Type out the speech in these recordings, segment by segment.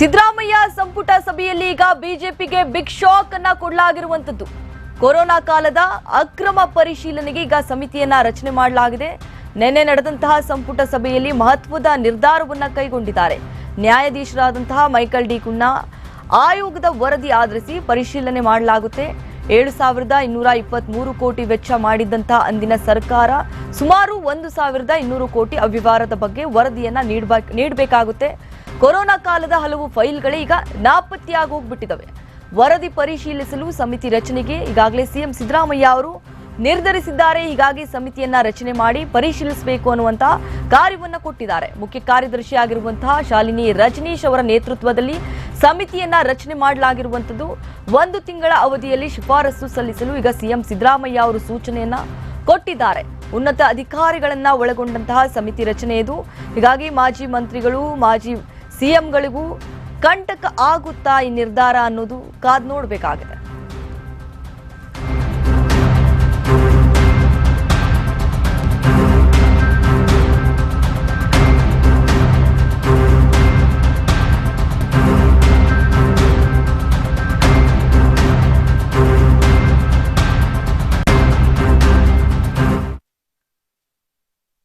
ಸಿದ್ದರಾಮಯ್ಯ ಸಂಪುಟ ಸಭೆಯಲ್ಲಿ ಈಗ ಬಿಜೆಪಿಗೆ ಬಿಗ್ ಶಾಕ್ ಅನ್ನ ಕೊಡಲಾಗಿರುವಂತದ್ದು. ಕೊರೋನಾ ಕಾಲದ ಅಕ್ರಮ ಪರಿಶೀಲನೆಗೆ ಈಗ ಸಮಿತಿಯನ್ನ ರಚನೆ ಮಾಡಲಾಗಿದೆ. ನಿನ್ನೆ ನಡೆದಂತಹ ಸಂಪುಟ ಸಭೆಯಲ್ಲಿ ಮಹತ್ವದ ನಿರ್ಧಾರವನ್ನ ಕೈಗೊಂಡಿದ್ದಾರೆ. ನ್ಯಾಯಾಧೀಶರಾದಂತಹ ಮೈಕಲ್ ಡಿ ಕುನ್ನಾ ಆಯೋಗದ ವರದಿ ಆಧರಿಸಿ ಪರಿಶೀಲನೆ ಮಾಡಲಾಗುತ್ತೆ. ಏಳು ಸಾವಿರದ ಇನ್ನೂರ ಇಪ್ಪತ್ಮೂರು ಕೋಟಿ ವೆಚ್ಚ ಮಾಡಿದ್ದಂತಹ ಅಂದಿನ ಸರ್ಕಾರ ಸುಮಾರು ಒಂದು ಸಾವಿರದ ಇನ್ನೂರು ಕೋಟಿ ಅವ್ಯವಹಾರದ ಬಗ್ಗೆ ವರದಿಯನ್ನು ನೀಡಬೇಕು ನೀಡಬೇಕಾಗುತ್ತೆ. ಕೊರೋನಾ ಕಾಲದ ಹಲವು ಫೈಲ್ಗಳೇ ಈಗ ನಾಪತ್ತೆಯಾಗಿ ಹೋಗ್ಬಿಟ್ಟಿದ್ದಾವೆ ವರದಿ ಪರಿಶೀಲಿಸಲು ಸಮಿತಿ ರಚನೆಗೆ ಈಗಾಗಲೇ ಸಿಎಂ ಸಿದ್ದರಾಮಯ್ಯ ಅವರು ನಿರ್ಧರಿಸಿದ್ದಾರೆ. ಹೀಗಾಗಿ ಸಮಿತಿಯನ್ನ ರಚನೆ ಮಾಡಿ ಪರಿಶೀಲಿಸಬೇಕು ಅನ್ನುವಂತಹ ಕಾರ್ಯವನ್ನ ಕೊಟ್ಟಿದ್ದಾರೆ. ಮುಖ್ಯ ಕಾರ್ಯದರ್ಶಿ ಆಗಿರುವಂತಹ ಶಾಲಿನಿ ರಜನೀಶ್ ಅವರ ನೇತೃತ್ವದಲ್ಲಿ ಸಮಿತಿಯನ್ನ ರಚನೆ ಮಾಡಲಾಗಿರುವಂತದ್ದು ಒಂದು ತಿಂಗಳ ಅವಧಿಯಲ್ಲಿ ಶಿಫಾರಸು ಸಲ್ಲಿಸಲು ಈಗ ಸಿಎಂ ಸಿದ್ದರಾಮಯ್ಯ ಅವರು ಸೂಚನೆಯನ್ನ ಕೊಟ್ಟಿದ್ದಾರೆ. ಉನ್ನತ ಅಧಿಕಾರಿಗಳನ್ನ ಒಳಗೊಂಡಂತಹ ಸಮಿತಿ ರಚನೆ ಇದು. ಹೀಗಾಗಿ ಮಾಜಿ ಮಂತ್ರಿಗಳು, ಮಾಜಿ ಸಿಎಂಗಳಿಗೂ ಕಂಟಕ ಆಗುತ್ತಾ ಈ ನಿರ್ಧಾರ ಅನ್ನೋದು ಕಾದ್ ನೋಡಬೇಕಾಗಿದೆ.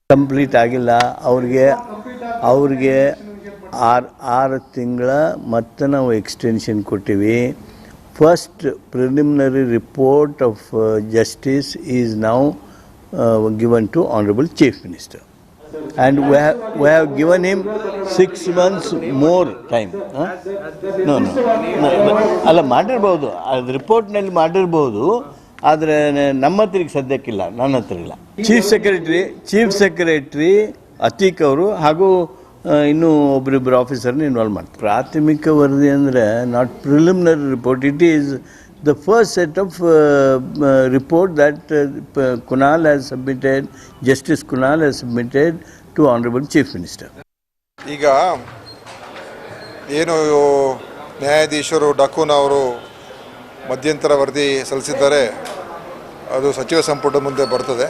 ಕಂಪ್ಲೀಟ್ ಆಗಿಲ್ಲ. ಅವ್ರಿಗೆ ಅವ್ರಿಗೆ ಆರು ಆರು ತಿಂಗಳ ಮತ್ತೆ ನಾವು ಎಕ್ಸ್ಟೆನ್ಷನ್ ಕೊಟ್ಟಿವಿ. First preliminary report of justice is now given to honourable chief minister and we have have given him six months more time no ಅಲ್ಲ, ಮಾಡಿರ್ಬೋದು. ಅದು ರಿಪೋರ್ಟ್ನಲ್ಲಿ ಮಾಡಿರ್ಬೋದು. ಆದರೆ ನಮ್ಮ ಹತ್ರ ಈಗ ಸದ್ಯಕ್ಕಿಲ್ಲ. ನನ್ನ ಹತ್ರ ಇಲ್ಲ. Chief secretary chief secretary Ateeq ಅವರು ಹಾಗೂ ಇನ್ನೂ ಒಬ್ಬರಿಬ್ಬರು ಆಫೀಸರ್ನ ಇನ್ವಾಲ್ವ್ ಮಾಡ್ತಾರೆ. ಪ್ರಾಥಮಿಕ ವರದಿ ಅಂದರೆ not preliminary report it is the first set of report that Kunal has submitted justice Kunal has submitted to honourable chief minister ಈಗ ಏನು ನ್ಯಾಯಾಧೀಶರು ಡಕೂನ್ ಅವರು ಮಧ್ಯಂತರ ವರದಿ ಸಲ್ಲಿಸಿದ್ದಾರೆ, ಅದು ಸಚಿವ ಸಂಪುಟ ಮುಂದೆ ಬರ್ತದೆ.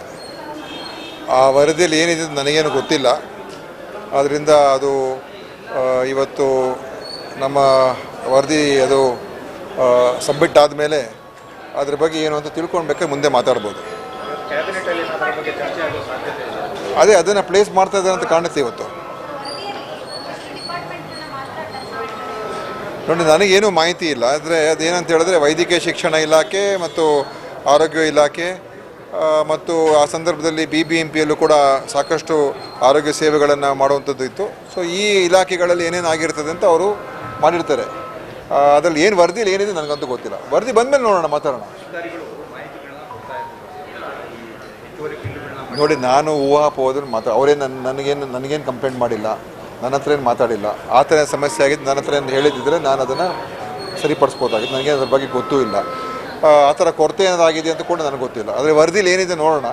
ಆ ವರದಿಯಲ್ಲಿ ಏನಿದೆ ನನಗೇನು ಗೊತ್ತಿಲ್ಲ. ಆದ್ದರಿಂದ ಅದು ಇವತ್ತು ನಮ್ಮ ವರದಿ ಅದು ಸಬ್ಮಿಟ್ ಆದಮೇಲೆ ಅದ್ರ ಬಗ್ಗೆ ಏನು ಅಂತ ತಿಳ್ಕೊಳ್ಬೇಕಾದ್ರೆ ಮುಂದೆ ಮಾತಾಡ್ಬೋದು. ಅದೇ ಅದನ್ನು ಪ್ಲೇಸ್ ಮಾಡ್ತಾ ಇದ್ದಾರೆ ಅಂತ ಕಾಣುತ್ತೆ ಇವತ್ತು. ನೋಡಿ, ನನಗೇನು ಮಾಹಿತಿ ಇಲ್ಲ. ಆದರೆ ಅದೇನಂತ ಹೇಳಿದ್ರೆ ವೈದ್ಯಕೀಯ ಶಿಕ್ಷಣ ಇಲಾಖೆ ಮತ್ತು ಆರೋಗ್ಯ ಇಲಾಖೆ ಮತ್ತು ಆ ಸಂದರ್ಭದಲ್ಲಿ ಬಿ ಬಿ ಎಂ ಪಿಯಲ್ಲೂ ಕೂಡ ಸಾಕಷ್ಟು ಆರೋಗ್ಯ ಸೇವೆಗಳನ್ನು ಮಾಡುವಂಥದ್ದು ಇತ್ತು. ಸೊ ಈ ಇಲಾಖೆಗಳಲ್ಲಿ ಏನೇನು ಆಗಿರ್ತದೆ ಅಂತ ಅವರು ಮಾಡಿರ್ತಾರೆ. ಅದರಲ್ಲಿ ಏನು ಇಲ್ಲ ಏನಿದೆ ನನಗಂತೂ ಗೊತ್ತಿಲ್ಲ. ವರದಿ ಬಂದಮೇಲೆ ನೋಡೋಣ, ಮಾತಾಡೋಣ. ನೋಡಿ, ನಾನು ಊಹಾಪೋದ್ರೆ ಮಾತಾ ಅವರೇ ನನ್ನ ನನಗೇನು ನನಗೇನು ಕಂಪ್ಲೇಂಟ್ ಮಾಡಿಲ್ಲ, ನನ್ನ ಹತ್ರ ಏನು ಮಾತಾಡಿಲ್ಲ. ಆ ಥರ ಸಮಸ್ಯೆ ಆಗಿದ್ದು ನನ್ನ ಹತ್ರ ಏನು ಹೇಳಿದ್ದಿದ್ರೆ ನಾನು ಅದನ್ನು ಸರಿಪಡಿಸ್ಬೋದಾಗಿತ್ತು. ನನಗೆ ಅದ್ರ ಬಗ್ಗೆ ಗೊತ್ತೂ ಇಲ್ಲ. ಆ ಥರ ಕೊರತೆ ಏನಾಗಿದೆ ಅಂತ ಕೂಡ ನನಗೆ ಗೊತ್ತಿಲ್ಲ. ಆದರೆ ವರದಿಲಿ ಏನಿದೆ ನೋಡೋಣ.